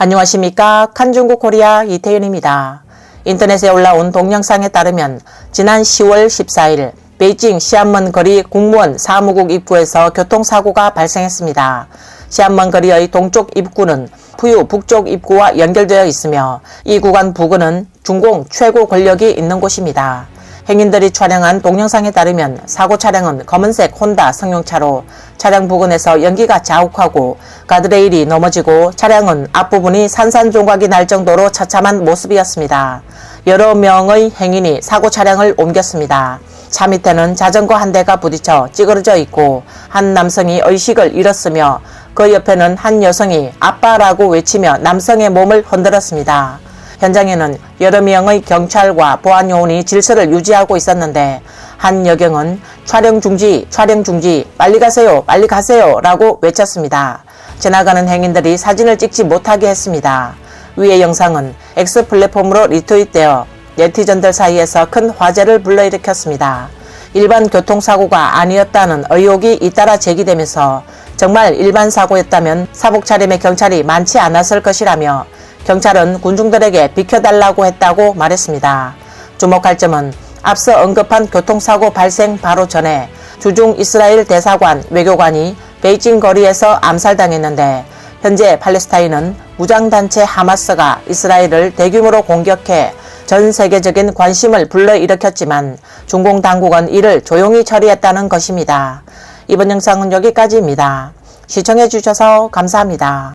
안녕하십니까. 칸중국 코리아 이태윤입니다. 인터넷에 올라온 동영상에 따르면 지난 10월 14일 베이징 시안먼 거리 국무원 사무국 입구에서 교통사고가 발생했습니다. 시안먼 거리의 동쪽 입구는 푸유 북쪽 입구와 연결되어 있으며 이 구간 부근은 중공 최고 권력이 있는 곳입니다. 행인들이 촬영한 동영상에 따르면 사고 차량은 검은색 혼다 승용차로 차량 부근에서 연기가 자욱하고 가드레일이 넘어지고 차량은 앞부분이 산산조각이 날 정도로 처참한 모습이었습니다. 여러 명의 행인이 사고 차량을 옮겼습니다. 차 밑에는 자전거 한 대가 부딪혀 찌그러져 있고 한 남성이 의식을 잃었으며 그 옆에는 한 여성이 아빠라고 외치며 남성의 몸을 흔들었습니다. 현장에는 여러 명의 경찰과 보안 요원이 질서를 유지하고 있었는데 한 여경은 촬영 중지, 촬영 중지, 빨리 가세요, 빨리 가세요 라고 외쳤습니다. 지나가는 행인들이 사진을 찍지 못하게 했습니다. 위의 영상은 X 플랫폼으로 리트윗되어 네티즌들 사이에서 큰 화제를 불러일으켰습니다. 일반 교통사고가 아니었다는 의혹이 잇따라 제기되면서 정말 일반 사고였다면 사복 차림의 경찰이 많지 않았을 것이라며 경찰은 군중들에게 비켜달라고 했다고 말했습니다. 주목할 점은 앞서 언급한 교통사고 발생 바로 전에 주중 이스라엘 대사관 외교관이 베이징 거리에서 암살당했는데 현재 팔레스타인은 무장단체 하마스가 이스라엘을 대규모로 공격해 전 세계적인 관심을 불러일으켰지만 중공 당국은 이를 조용히 처리했다는 것입니다. 이번 영상은 여기까지입니다. 시청해 주셔서 감사합니다.